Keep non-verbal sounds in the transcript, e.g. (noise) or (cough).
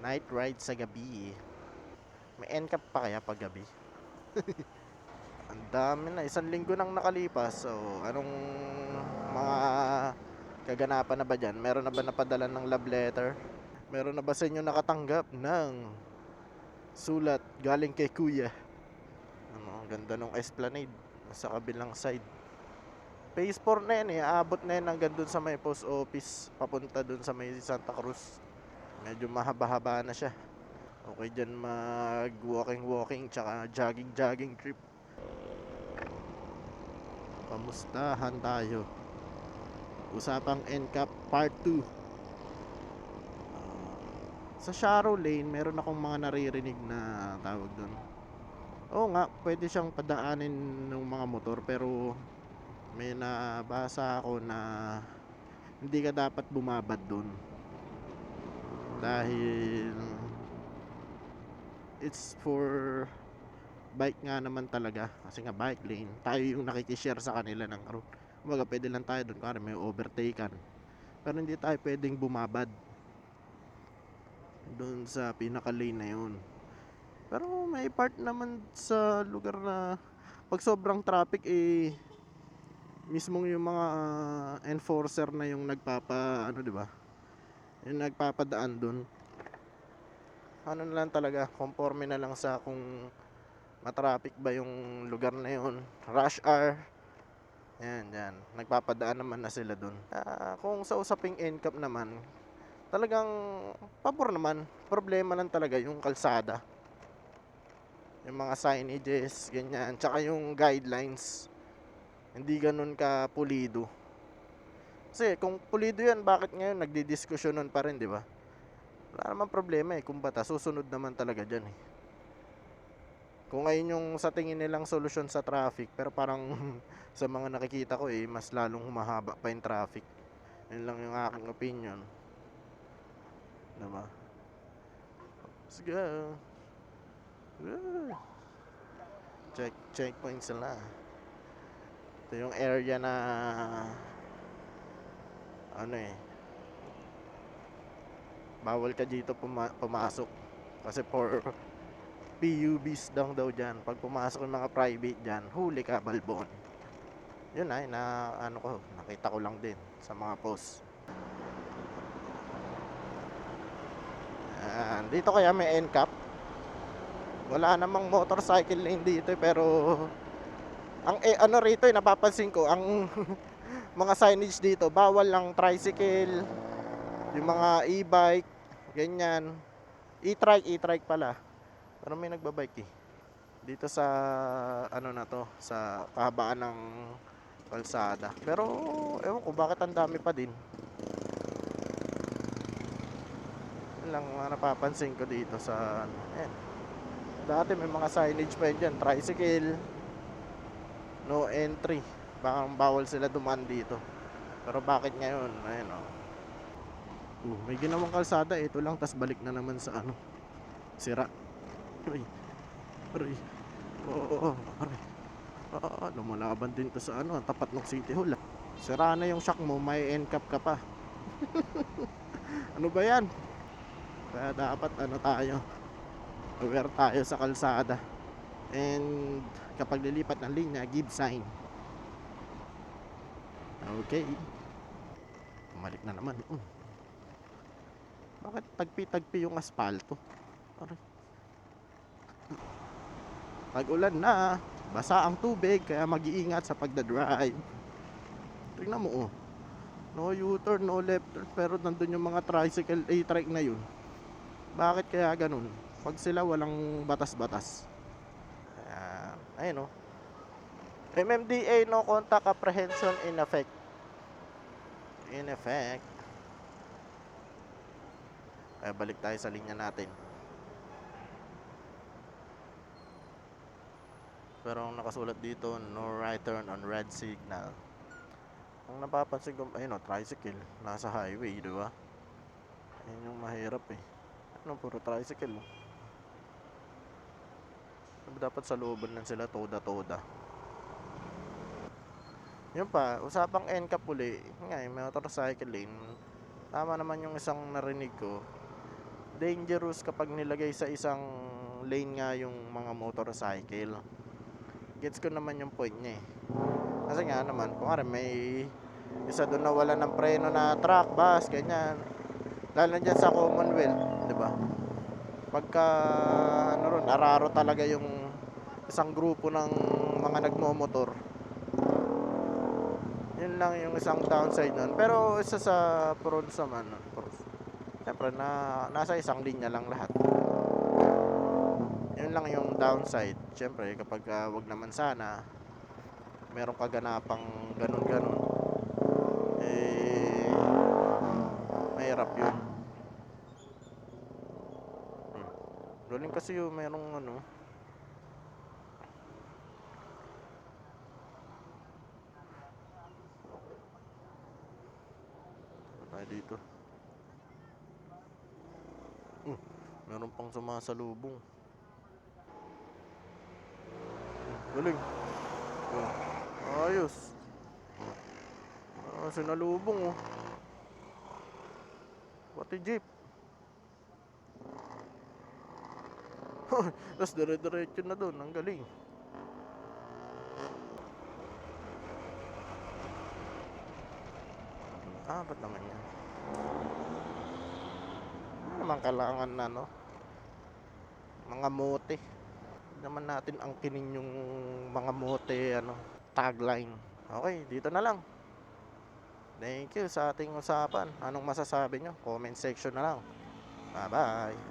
Night ride sa gabi. May NCAP pa kaya pag gabi? (laughs) Ang dami na. Isang linggo nang nakalipas. So, anong mga kaganapan na ba dyan? Meron na ba napadala ng love letter? Meron na ba sa inyo nakatanggap ng sulat galing kay kuya? Ano, ang ganda nung esplanade sa kabilang side. Phase 4 na yan eh. Aabot na yan hanggang dun sa may post office. Papunta dun sa may Santa Cruz. Medyo mahaba-haba na siya. Okay dyan mag walking-walking tsaka jogging-jogging trip. Kamustahan tayo? Usapang NCAP Part 2. Ah, sa Sharrow Lane, meron akong mga naririnig na tawag doon. Oo nga, pwede siyang padaanin ng mga motor pero may nabasa ako na hindi ka dapat bumabad doon. Dahil it's for bike nga naman talaga. Kasi nga bike lane. Tayo yung nakikishare sa kanila ng route. Kumbaga pwede lang tayo doon kasi may overtaken. Pero hindi tayo pwedeng bumabad doon sa pinaka lane na yun. Pero may part naman sa lugar na pag sobrang traffic eh mismong yung mga ah, enforcer na yung nagpapa ano di ba yung nagpapadaan doon ano na lang talaga conforme na lang sa kung matraffic ba yung lugar na yun. Rush hour. Yan yan. Nagpapadaan naman na sila doon Ah, kung sa usaping NCAP naman talagang pabor naman. Problema lang talaga yung kalsada. Yung mga signages ganyan. Tsaka yung guidelines. Hindi ganun ka pulido kasi kung pulido yan bakit ngayon nagdidiskusyonon pa rin di ba? Wala naman problema eh. Kung bata susunod naman talaga dyan eh. Kung ngayon yung sa tingin nilang solusyon sa traffic pero parang (laughs) sa mga nakikita ko eh mas lalong humahaba pa yung traffic. Yun lang yung aking opinion. Diba let's go. Woo! check checkpoint sila ito yung area na ano eh bawal ka dito puma- pumasok. Kasi for PUBs lang daw dyan. Pag pumasok ng mga private dyan huli ka balbon. Yun ay na ano ko nakita ko lang din sa mga post Ayan, dito kaya may NCAP wala namang motorcycle lane dito eh, pero ang eh, ano rito eh napapansin ko ang (laughs) mga signage dito bawal lang tricycle yung mga e-bike ganyan. E-trike e-trike pala. Pero may nagbabike eh. Dito sa ano na to sa kahabaan ng kalsada. Pero ewan ko bakit ang dami pa din? Lang ang napapansin ko dito sa ano eh. dati may mga signage pa yun dyan tricycle no entry baka bawal sila dumaan dito. Pero bakit ngayon? Ayun oh. Uh, may ginawang kalsada. Ito lang tas balik na naman sa ano sira. Aray. Aray. Oo oo aray. Ah lumalaban din to sa ano tapat ng city hall ah. sira na yung shock mo may NCAP ka pa. (laughs) Ano ba yan? Kaya dapat ano tayo aware tayo sa kalsada. And kapag lilipat ng linya give sign okay bumalik na naman uh. Bakit tagpi-tagpi yung asfalto? Aray. Pag-ulan na, basa ang tubig, kaya mag-iingat sa pagdadrive. Tingnan mo, oh. No U-turn, no left turn, pero nandun yung mga tricycle, eh, trike na yun. Bakit kaya ganun? Pag sila walang batas-batas. Ayan, ayun, oh. MMDA, no contact apprehension in effect. In effect. Kaya balik tayo sa linya natin. Pero ang nakasulat dito, no right turn on red signal. Ang napapansin ko, ayun o, tricycle. Nasa highway, di ba? Ayun yung mahirap eh. Ano, puro tricycle. oh. Dapat sa looban lang sila, toda-toda. Yun pa, usapang NCAP uli. Nga, yung motorcycle lane. Tama naman yung isang narinig ko dangerous kapag nilagay sa isang lane nga yung mga motorcycle. Gets ko naman yung point niya eh. Kasi nga naman, kung may isa doon na wala ng preno na truck, bus, ganyan. Lalo na sa Commonwealth, di ba? Pagka, ano ron, araro talaga yung isang grupo ng mga nagmomotor. Yun lang yung isang downside nun. Pero isa sa pros naman, pros. Siyempre, na, nasa isang linya lang lahat. Yun lang yung downside. Siyempre, kapag ah, wag naman sana, meron kaganapang ganun-ganun, eh, mahirap yun. Hmm. Galing kasi yung merong ano, Dito. Hmm, meron pang sumasalubong. Hmm, Galing. Oh, ayos. Ah, sinalubong oh. Pati jeep. (laughs) Tapos dire-diretso na doon. Ang galing. Ah, ba't naman yan? Ano naman kailangan na, no? Mga mote. Naman natin angkinin yung mga mote, ano, tagline. Okay, dito na lang. Thank you sa ating usapan. Anong masasabi nyo? Comment section na lang. Bye-bye.